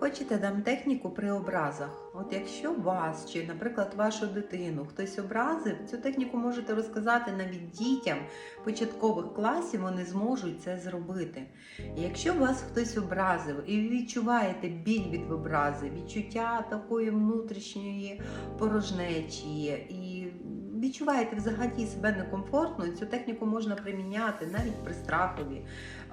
Хочете дам техніку при образах. От якщо вас чи, наприклад, вашу дитину хтось образив, цю техніку можете розказати навіть дітям початкових класів, вони зможуть це зробити. І якщо вас хтось образив і відчуваєте біль від образи, відчуття такої внутрішньої порожнечі і відчуваєте взагалі себе некомфортно, цю техніку можна приміняти навіть при страхові,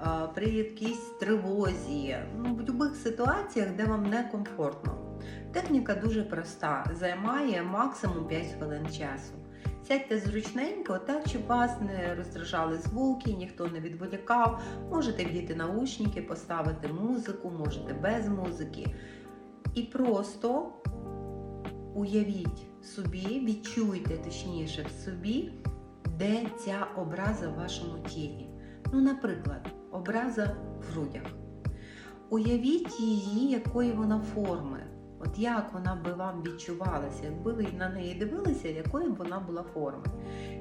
е, при якійсь тривозі, ну, в будь-яких ситуаціях, де вам некомфортно. Техніка дуже проста, займає максимум 5 хвилин часу. Сядьте зручненько, так, щоб вас не роздражали звуки, ніхто не відволікав. Можете вдіти наушники, поставити музику, можете без музики. І просто уявіть собі, відчуйте точніше в собі, де ця образа в вашому тілі. Ну, наприклад, образа в грудях. Уявіть її, якої вона форми. От як вона би вам відчувалася, якби ви на неї дивилися, якої б вона була форми.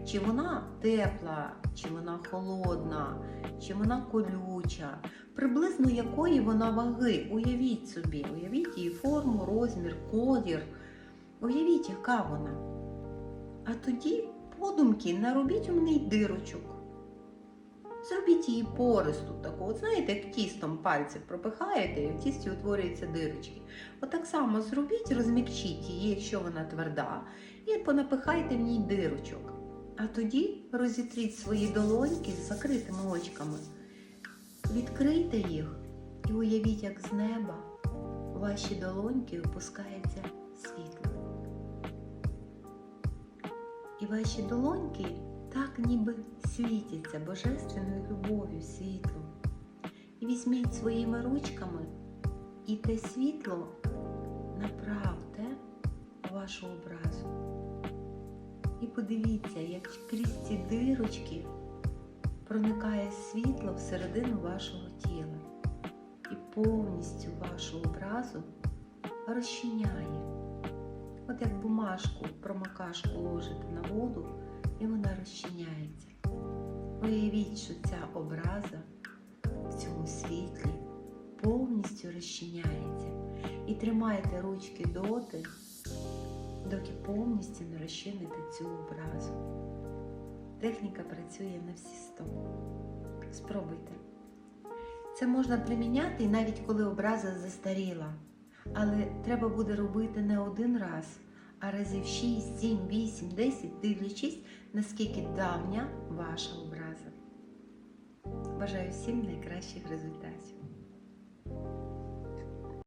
Чи вона тепла, чи вона холодна, чи вона колюча, приблизно якої вона ваги. Уявіть собі, уявіть її форму, розмір, колір. Уявіть, яка вона. А тоді подумки наробіть у неї дирочок. Зробіть її пористу таку. От знаєте, як тістом пальці пропихаєте, і в тісті утворюються дирочки. Отак само зробіть, розмікчіть її, якщо вона тверда, і понапихайте в ній дирочок. А тоді розітріть свої долоньки з закритими очками. Відкрийте їх і уявіть, як з неба ваші долоньки опускається світло. І ваші долоньки так ніби світяться божественною любов'ю, світлом. І візьміть своїми ручками і те світло направте у вашу образу. І подивіться, як крізь ці дирочки проникає світло всередину вашого тіла і повністю вашу образу розчиняє. От як бумажку, промокашку ложите на воду, і вона розчиняється. Уявіть, що ця образа в цьому світлі повністю розчиняється. І тримайте ручки доти, доки повністю не розчините цю образу. Техніка працює на всі сто. Спробуйте. Це можна приміняти навіть коли образа застаріла. Але треба буде робити не один раз, а разів 6, 7, 8, 10, дивлячись, наскільки давня ваша образа. Бажаю всім найкращих результатів.